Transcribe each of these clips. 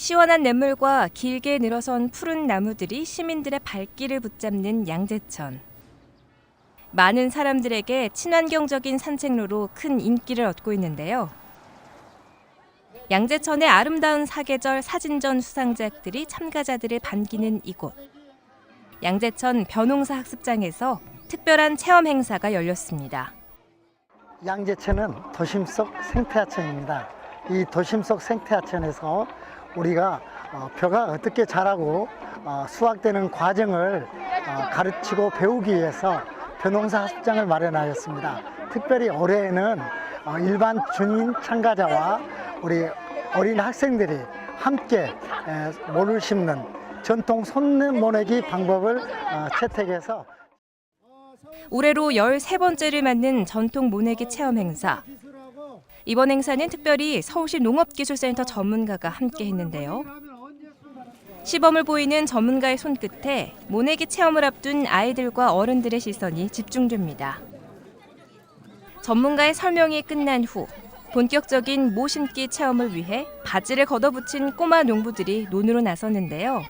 시원한 냇물과 길게 늘어선 푸른 나무들이 시민들의 발길을 붙잡는 양재천. 많은 사람들에게 친환경적인 산책로로 큰 인기를 얻고 있는데요. 양재천의 아름다운 사계절 사진전 수상작들이 참가자들을 반기는 이곳. 양재천 벼농사 학습장에서 특별한 체험 행사가 열렸습니다. 양재천은 도심 속 생태하천입니다. 이 도심 속 생태하천에서 우리가 어, 벼가 어떻게 자라고 어, 수확되는 과정을 어, 가르치고 배우기 위해서 벼농사 학습장을 마련하였습니다. 특별히 올해에는 어, 일반 주민 참가자와 우리 어린 학생들이 함께 에, 모를 심는 전통 손모내기 방법을 어, 채택해서 올해로 13번째를 맞는 전통 모내기 체험 행사. 이번 행사는 특별히 서울시 농업기술센터 전문가가 함께 했는데요. 시범을 보이는 전문가의 손끝에 모내기 체험을 앞둔 아이들과 어른들의 시선이 집중됩니다. 전문가의 설명이 끝난 후 본격적인 모 심기 체험을 위해 바지를 걷어붙인 꼬마 농부들이 논으로 나섰는데요.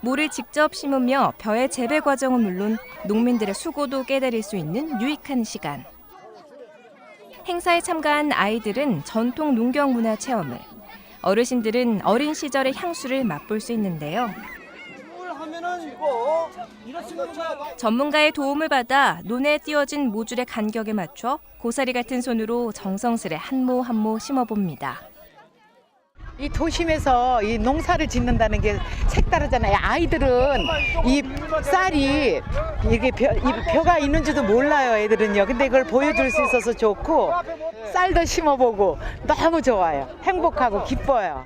모를 직접 심으며 벼의 재배 과정은 물론 농민들의 수고도 깨달을 수 있는 유익한 시간. 행사에 참가한 아이들은 전통 농경 문화 체험을, 어르신들은 어린 시절의 향수를 맛볼 수 있는데요. 전문가의 도움을 받아 논에 띄워진 모줄의 간격에 맞춰 고사리 같은 손으로 정성스레 한 모 한 모 심어봅니다. 이 도심에서 이 농사를 짓는다는 게 색다르잖아요. 아이들은 이 쌀이 이게 벼, 이 벼가 있는지도 몰라요. 애들은요. 근데 그걸 보여줄 수 있어서 좋고 쌀도 심어보고 너무 좋아요. 행복하고 기뻐요.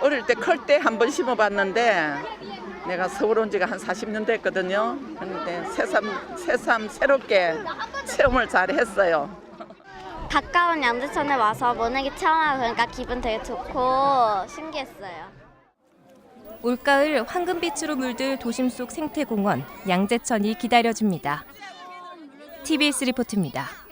어릴 때 클 때 한 번 심어봤는데 내가 서울 온 지가 한 40년 됐거든요. 그런데 새삼, 새삼 새롭게 체험을 잘 했어요. 가까운 양재천에 와서 모내기 체험하고 그러니까 기분 되게 좋고 신기했어요. 올가을 황금빛으로 물들 도심 속 생태공원 양재천이 기다려줍니다. TBS 리포트입니다.